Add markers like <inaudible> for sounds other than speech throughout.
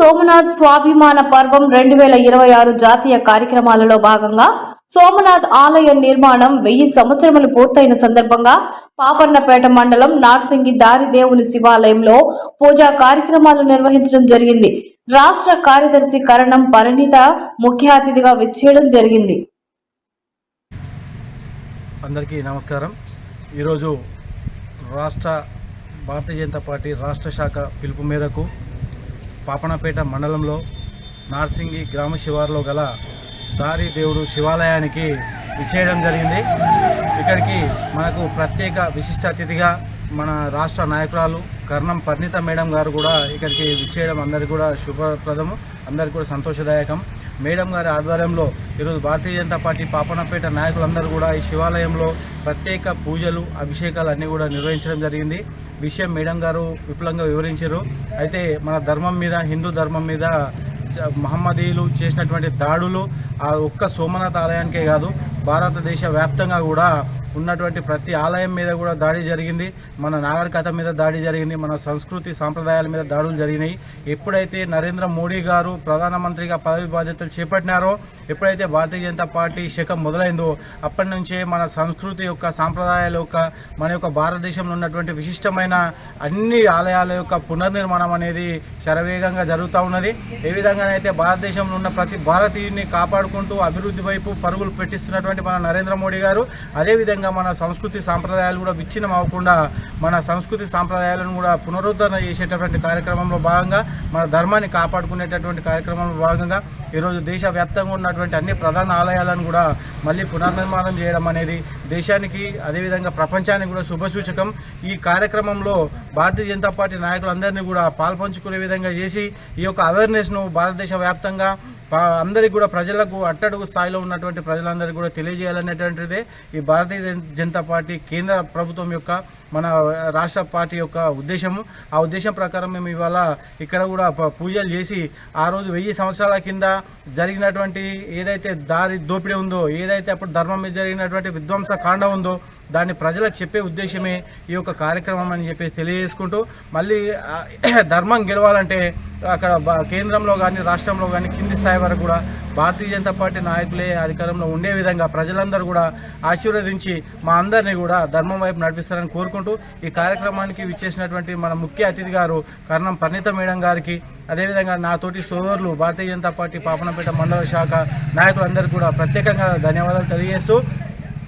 సోమనాథ్ స్వాభిమాన పర్వం రెండు వేల ఇరవై ఆరు జాతీయ కార్యక్రమాలలో భాగంగా సోమనాథ్ ఆలయ నిర్మాణం వెయ్యి సంవత్సరములు పూర్తయిన సందర్భంగా పాపన్నపేట మండలం నార్సింగి దారిదేవుని శివాలయంలో పూజా కార్యక్రమాలు నిర్వహించడం జరిగింది. రాష్ట్ర కార్యదర్శి కరణం పరిణిత ముఖ్య అతిథిగా విచ్చేయడం జరిగింది. అందరికీ నమస్కారం. ఈరోజు రాష్ట్ర భారతీయ జనతా పార్టీ రాష్ట్ర శాఖ పిలుపు మేరకు పాపనపేట మండలంలో నార్సింగి గ్రామ శివారులో గల దారి దేవుడు శివాలయానికి విచ్చేయడం జరిగింది. ఇక్కడికి మనకు ప్రత్యేక విశిష్ట అతిథిగా మన రాష్ట్ర నాయకురాలు కర్ణం పరిణిత మేడం గారు కూడా ఇక్కడికి విచ్చేయడం అందరికీ కూడా శుభప్రదము అందరికీ కూడా సంతోషదాయకం. మేడం గారి ఆధ్వర్యంలో ఈరోజు భారతీయ జనతా పార్టీ పాపనపేట నాయకులందరూ కూడా ఈ శివాలయంలో ప్రత్యేక పూజలు అభిషేకాలు అన్నీ కూడా నిర్వహించడం జరిగింది. విషయం మేడం గారు విపులంగా వివరించారు. అయితే మన ధర్మం మీద హిందూ ధర్మం మీద మహమ్మదీయులు చేసినటువంటి దాడులు ఆ ఒక్క సోమనాథ్ ఆలయానికే కాదు భారతదేశ వ్యాప్తంగా కూడా ఉన్నటువంటి ప్రతి ఆలయం మీద కూడా దాడి జరిగింది. మన నాగరికత మీద దాడి జరిగింది. మన సంస్కృతి సాంప్రదాయాల మీద దాడులు జరిగినాయి. ఎప్పుడైతే నరేంద్ర మోడీ గారు ప్రధానమంత్రిగా పదవి బాధ్యతలు చేపట్టినారో ఎప్పుడైతే భారతీయ జనతా పార్టీ శకం మొదలైందో అప్పటి నుంచే మన సంస్కృతి యొక్క సాంప్రదాయాల యొక్క మన యొక్క భారతదేశంలో ఉన్నటువంటి విశిష్టమైన అన్ని ఆలయాల యొక్క పునర్నిర్మాణం అనేది శరవేగంగా జరుగుతూ ఉన్నది. ఏ విధంగానైతే భారతదేశంలో ఉన్న ప్రతి భారతీయుని కాపాడుకుంటూ అభివృద్ధి వైపు పరుగులు పెట్టిస్తున్నటువంటి మన నరేంద్ర మోడీ గారు అదేవిధంగా మన సంస్కృతి సాంప్రదాయాలు కూడా విచ్ఛిన్నం అవ్వకుండా మన సంస్కృతి సాంప్రదాయాలను కూడా పునరుద్ధరణ చేసేటటువంటి కార్యక్రమంలో భాగంగా మన ధర్మాన్ని కాపాడుకునేటటువంటి కార్యక్రమంలో భాగంగా ఈరోజు దేశవ్యాప్తంగా ఉన్నటువంటి అన్ని ప్రధాన ఆలయాలను కూడా మళ్ళీ పునర్నిర్మాణం చేయడం అనేది దేశానికి అదేవిధంగా ప్రపంచానికి కూడా శుభసూచకం ఈ కార్యక్రమంలో భారతీయ జనతా పార్టీ నాయకులందరినీ కూడా పాల్పంచుకునే విధంగా చేసి ఈ యొక్క అవేర్నెస్ను భారతదేశ వ్యాప్తంగా అందరికీ కూడా ప్రజలకు అట్టడుగు స్థాయిలో ఉన్నటువంటి ప్రజలందరికీ కూడా తెలియజేయాలనేటువంటిదే ఈ భారతీయ జనతా పార్టీ కేంద్ర ప్రభుత్వం యొక్క మన రాష్ట్ర పార్టీ యొక్క ఉద్దేశము. ఆ ఉద్దేశం ప్రకారం మేము ఇవాళ ఇక్కడ కూడా పూజలు చేసి ఆ రోజు వెయ్యి సంవత్సరాల కింద జరిగినటువంటి ఏదైతే దారి దోపిడీ ఉందో ఏదైతే అప్పుడు ధర్మం మీద జరిగినటువంటి విధ్వంస కాండ ఉందో దాన్ని ప్రజలకు చెప్పే ఉద్దేశమే ఈ యొక్క కార్యక్రమం అని చెప్పేసి తెలియజేసుకుంటూ మళ్ళీ <clears throat> ధర్మం గెలవాలంటే అక్కడ కేంద్రంలో కానీ రాష్ట్రంలో కానీ కింది స్థాయి వరకు కూడా భారతీయ జనతా పార్టీ నాయకులే అధికారంలో ఉండే విధంగా ప్రజలందరూ కూడా ఆశీర్వదించి మా అందరినీ కూడా ధర్మం వైపు నడిపిస్తారని కోరుకుంటూ ఈ కార్యక్రమానికి విచ్చేసినటువంటి మన ముఖ్య అతిథి గారు కర్ణం పరిణిత మేడం గారికి అదేవిధంగా నాతోటి సోదరులు భారతీయ జనతా పార్టీ పాపనపేట మండల శాఖ నాయకులందరికీ కూడా ప్రత్యేకంగా ధన్యవాదాలు తెలియజేస్తూ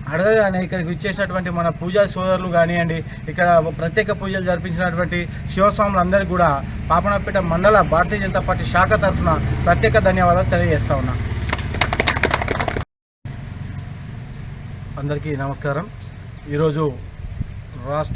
అడగగానే ఇక్కడికి విచ్చేసినటువంటి మన పూజా సోదరులు కానివ్వండి ఇక్కడ ప్రత్యేక పూజలు జరిపించినటువంటి శివస్వాములందరికీ కూడా పాపనపేట మండల భారతీయ జనతా పార్టీ శాఖ తరఫున ప్రత్యేక ధన్యవాదాలు తెలియజేస్తా ఉన్నా. అందరికీ నమస్కారం. ఈరోజు రాష్ట్ర